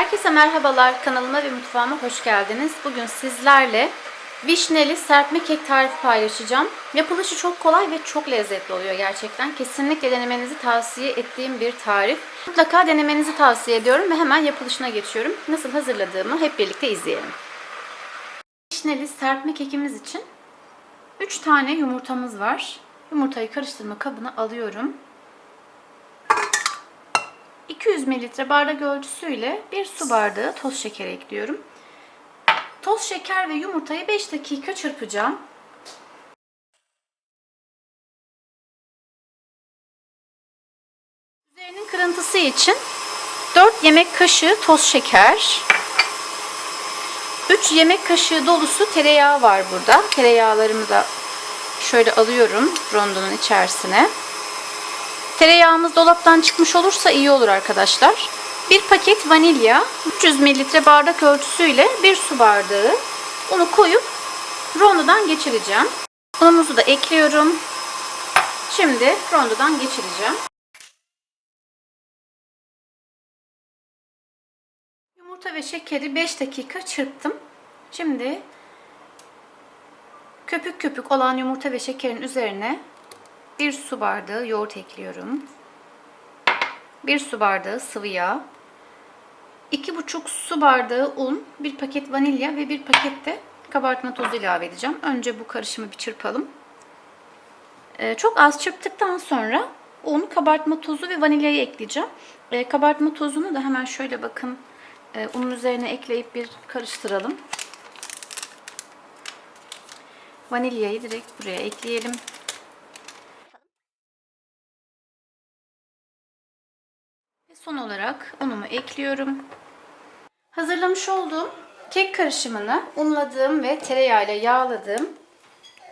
Herkese merhabalar. Kanalıma ve mutfağıma hoş geldiniz. Bugün sizlerle vişneli serpme kek tarifi paylaşacağım. Yapılışı çok kolay ve çok lezzetli oluyor gerçekten. Kesinlikle denemenizi tavsiye ettiğim bir tarif. Mutlaka denemenizi tavsiye ediyorum ve hemen yapılışına geçiyorum. Nasıl hazırladığımı hep birlikte izleyelim. Vişneli serpme kekimiz için 3 tane yumurtamız var. Yumurtayı karıştırma kabına alıyorum. 200 ml bardak ölçüsüyle bir su bardağı toz şeker ekliyorum. Toz şeker ve yumurtayı 5 dakika çırpacağım. Üzerinin kırıntısı için 4 yemek kaşığı toz şeker, 3 yemek kaşığı dolusu tereyağı var burada. Tereyağlarımı da şöyle alıyorum rondonun içerisine. Tereyağımız dolaptan çıkmış olursa iyi olur arkadaşlar. Bir paket vanilya, 300 ml bardak ölçüsüyle bir su bardağı unu koyup rondodan geçireceğim. Unumuzu da ekliyorum. Şimdi rondodan geçireceğim. Yumurta ve şekeri 5 dakika çırptım. Şimdi köpük köpük olan yumurta ve şekerin üzerine bir su bardağı yoğurt ekliyorum. Bir su bardağı sıvı yağ. 2,5 su bardağı un, bir paket vanilya ve bir paket de kabartma tozu ilave edeceğim. Önce bu karışımı bir çırpalım. Ee, çok az çırptıktan sonra un, kabartma tozu ve vanilyayı ekleyeceğim. Ee, kabartma tozunu da hemen şöyle bakın e, unun üzerine ekleyip bir karıştıralım. Vanilyayı direkt buraya ekleyelim. Son olarak unumu ekliyorum. Hazırlamış olduğum kek karışımını unladığım ve tereyağıyla yağladığım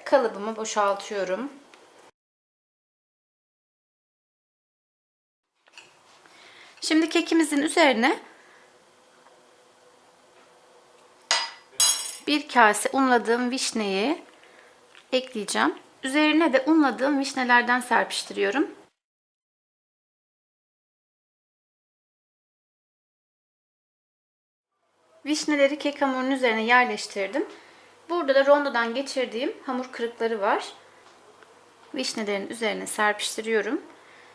kalıbımı boşaltıyorum. Şimdi kekimizin üzerine bir kase unladığım vişneyi ekleyeceğim. Üzerine de unladığım vişnelerden serpiştiriyorum. Vişneleri kek hamurunun üzerine yerleştirdim. Burada da rondodan geçirdiğim hamur kırıkları var. Vişnelerin üzerine serpiştiriyorum.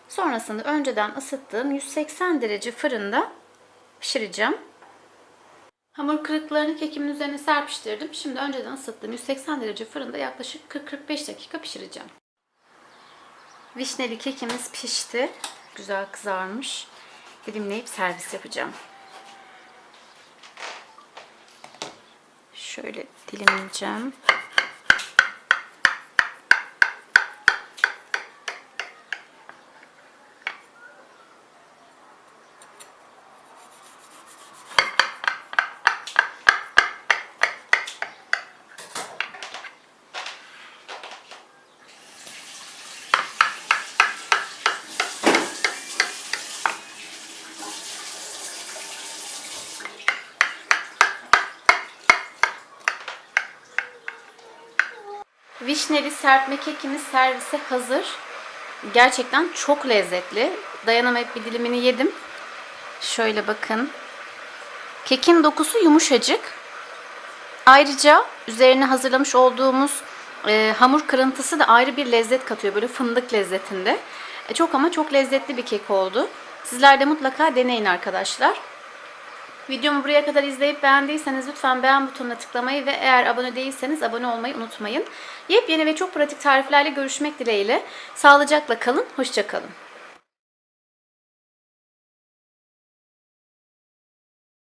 Sonrasında önceden ısıttığım 180 derece fırında pişireceğim. Hamur kırıklarını kekimin üzerine serpiştirdim. Şimdi önceden ısıttığım 180 derece fırında yaklaşık 40-45 dakika pişireceğim. Vişneli kekimiz pişti. Güzel kızarmış. Dilimleyip servis yapacağım. Şöyle dilimleyeceğim. Vişneli serpme kekimiz servise hazır. Gerçekten çok lezzetli. Dayanamayıp bir dilimini yedim. Şöyle bakın. Kekin dokusu yumuşacık. Ayrıca üzerine hazırlamış olduğumuz e, hamur kırıntısı da ayrı bir lezzet katıyor. Böyle fındık lezzetinde. E, çok ama çok lezzetli bir kek oldu. Sizler de mutlaka deneyin arkadaşlar. Videomu buraya kadar izleyip beğendiyseniz lütfen beğen butonuna tıklamayı ve eğer abone değilseniz abone olmayı unutmayın. Yepyeni ve çok pratik tariflerle görüşmek dileğiyle. Sağlıcakla kalın, hoşçakalın.